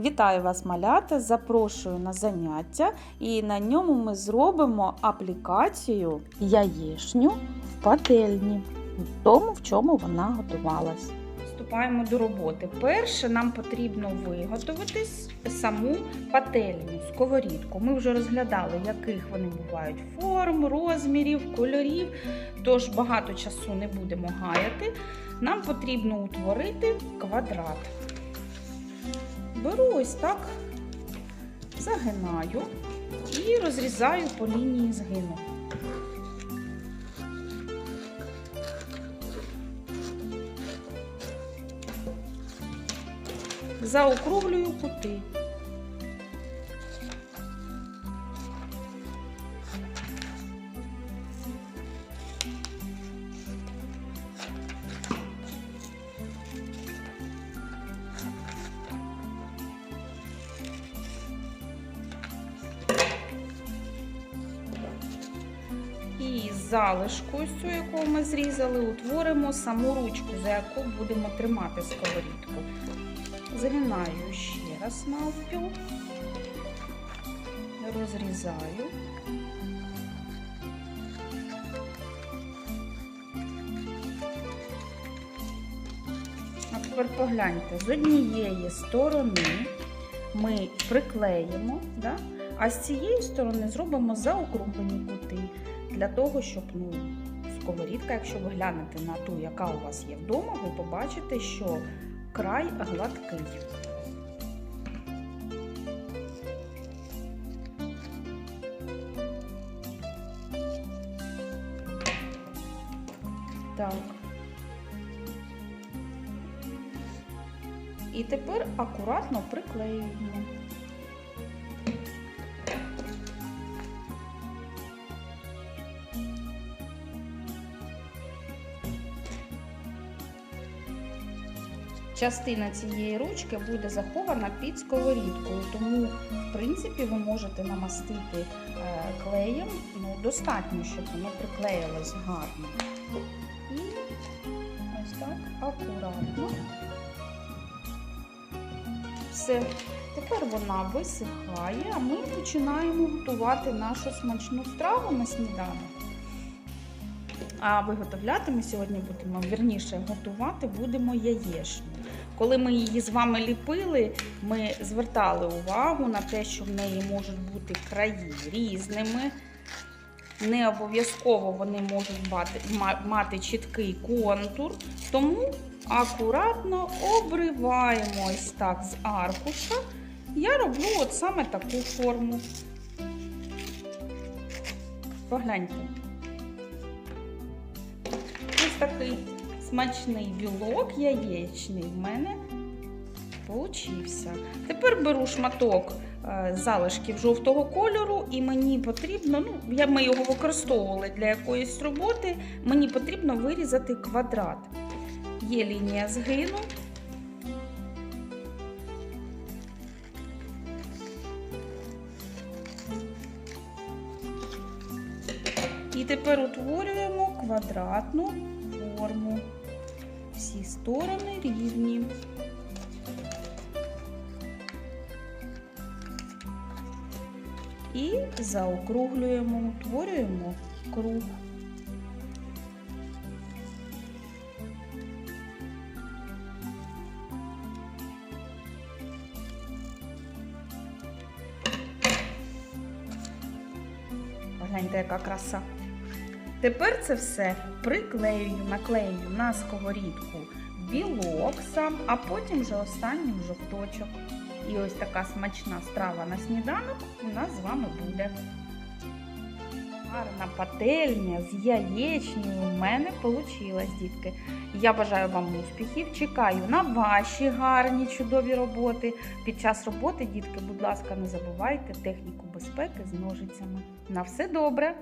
Вітаю вас, малята! Запрошую на заняття, і на ньому ми зробимо аплікацію яєшню в пательні, в тому, в чому вона готувалась. Вступаємо до роботи. Перше нам потрібно виготовити саму пательню, сковорідку. Ми вже розглядали, яких вони бувають форм, розмірів, кольорів, тож багато часу не будемо гаяти. Нам потрібно утворити квадрат. Беру ось так, загинаю і розрізаю по лінії згину. Заокруглюю кути. І з залишкою, цю, яку ми зрізали, утворимо саму ручку, за яку будемо тримати сковорідку. Згинаю ще раз навпіл, розрізаю. А тепер погляньте, з однієї сторони ми приклеїмо, да? а з цієї сторони зробимо заокруглені кути для того, щоб ну, сковорідка, якщо ви глянете на ту, яка у вас є вдома, ви побачите, що край гладкий. Так. І тепер акуратно приклеюємо. Частина цієї ручки буде захована під сковорідкою, тому, в принципі, ви можете намастити е, клеєм ну, достатньо, щоб воно приклеїлось гарно. І ось так акуратно. Все. Тепер вона висихає, а ми починаємо готувати нашу смачну страву на сніданок. А виготовляти ми сьогодні будемо, вірніше, готувати будемо яєчню. Коли ми її з вами ліпили, ми звертали увагу на те, що в неї можуть бути краї різними. Не обов'язково вони можуть мати, мати чіткий контур, тому акуратно обриваємо ось так з аркуша. Я роблю от саме таку форму. Погляньте. Такий смачний білок яєчний в мене получився. Тепер беру шматок е, залишків жовтого кольору, і мені потрібно, ну, ми його використовували для якоїсь роботи, мені потрібно вирізати квадрат. Є лінія згину. І тепер утворюємо квадратну форму. Всі сторони рівні. І заокруглюємо, утворюємо круг. Погляньте, яка краса. Тепер це все приклеюю, наклею на сковорідку білок сам, а потім вже останній жовточок. І ось така смачна страва на сніданок у нас з вами буде. Гарна пательня з яєчнею у мене вийшла, дітки. Я бажаю вам успіхів, чекаю на ваші гарні, чудові роботи. Під час роботи, дітки, будь ласка, не забувайте техніку безпеки з ножицями. На все добре!